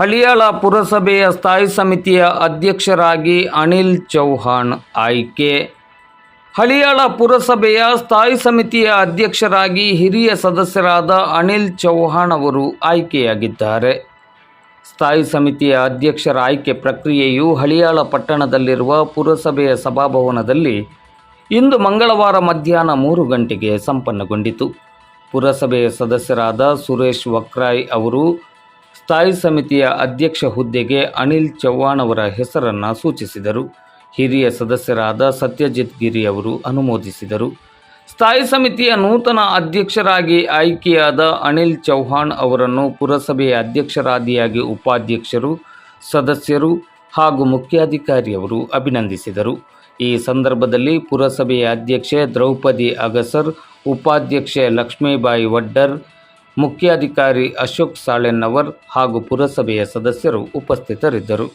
ಹಳಿಯಾಳ ಪುರಸಭೆಯ ಸ್ಥಾಯಿ ಸಮಿತಿಯ ಅಧ್ಯಕ್ಷರಾಗಿ ಅನಿಲ್ ಚೌಹಾಣ್ ಆಯ್ಕೆ. ಹಳಿಯಾಳ ಪುರಸಭೆಯ ಸ್ಥಾಯಿ ಸಮಿತಿಯ ಅಧ್ಯಕ್ಷರಾಗಿ ಹಿರಿಯ ಸದಸ್ಯರಾದ ಅನಿಲ್ ಚೌಹಾಣ್ ಅವರು ಆಯ್ಕೆಯಾಗಿದ್ದಾರೆ. ಸ್ಥಾಯಿ ಸಮಿತಿಯ ಅಧ್ಯಕ್ಷರ ಆಯ್ಕೆ ಪ್ರಕ್ರಿಯೆಯು ಹಳಿಯಾಳ ಪಟ್ಟಣದಲ್ಲಿರುವ ಪುರಸಭೆಯ ಸಭಾಭವನದಲ್ಲಿ ಇಂದು ಮಂಗಳವಾರ ಮಧ್ಯಾಹ್ನ ಮೂರು ಗಂಟೆಗೆ ಸಂಪನ್ನಗೊಂಡಿತು. ಪುರಸಭೆಯ ಸದಸ್ಯರಾದ ಸುರೇಶ್ ವಕ್ರಾಯ್ ಅವರು ಸ್ಥಾಯಿ ಸಮಿತಿಯ ಅಧ್ಯಕ್ಷ ಹುದ್ದೆಗೆ ಅನಿಲ್ ಚೌಹಾಣ್ ಅವರ ಹೆಸರನ್ನು ಸೂಚಿಸಿದರು. ಹಿರಿಯ ಸದಸ್ಯರಾದ ಸತ್ಯಜಿತ್ ಗಿರಿ ಅವರು ಅನುಮೋದಿಸಿದರು. ಸ್ಥಾಯಿ ಸಮಿತಿಯ ನೂತನ ಅಧ್ಯಕ್ಷರಾಗಿ ಆಯ್ಕೆಯಾದ ಅನಿಲ್ ಚೌಹಾಣ್ ಅವರನ್ನು ಪುರಸಭೆಯ ಅಧ್ಯಕ್ಷರಾದಿಯಾಗಿ ಉಪಾಧ್ಯಕ್ಷರು, ಸದಸ್ಯರು ಹಾಗೂ ಮುಖ್ಯಾಧಿಕಾರಿಯವರು ಅಭಿನಂದಿಸಿದರು. ಈ ಸಂದರ್ಭದಲ್ಲಿ ಪುರಸಭೆಯ ಅಧ್ಯಕ್ಷೆ ದ್ರೌಪದಿ ಅಗಸರ್, ಉಪಾಧ್ಯಕ್ಷೆ ಲಕ್ಷ್ಮೀಬಾಯಿ ವಡ್ಡರ್ ಮುಖ್ಯಾಧಿಕಾರಿ ಅಶೋಕ್ ಸಾಳೆನ್ನವರ್ ಹಾಗೂ ಪುರಸಭೆಯ ಸದಸ್ಯರು ಉಪಸ್ಥಿತರಿದ್ದರು.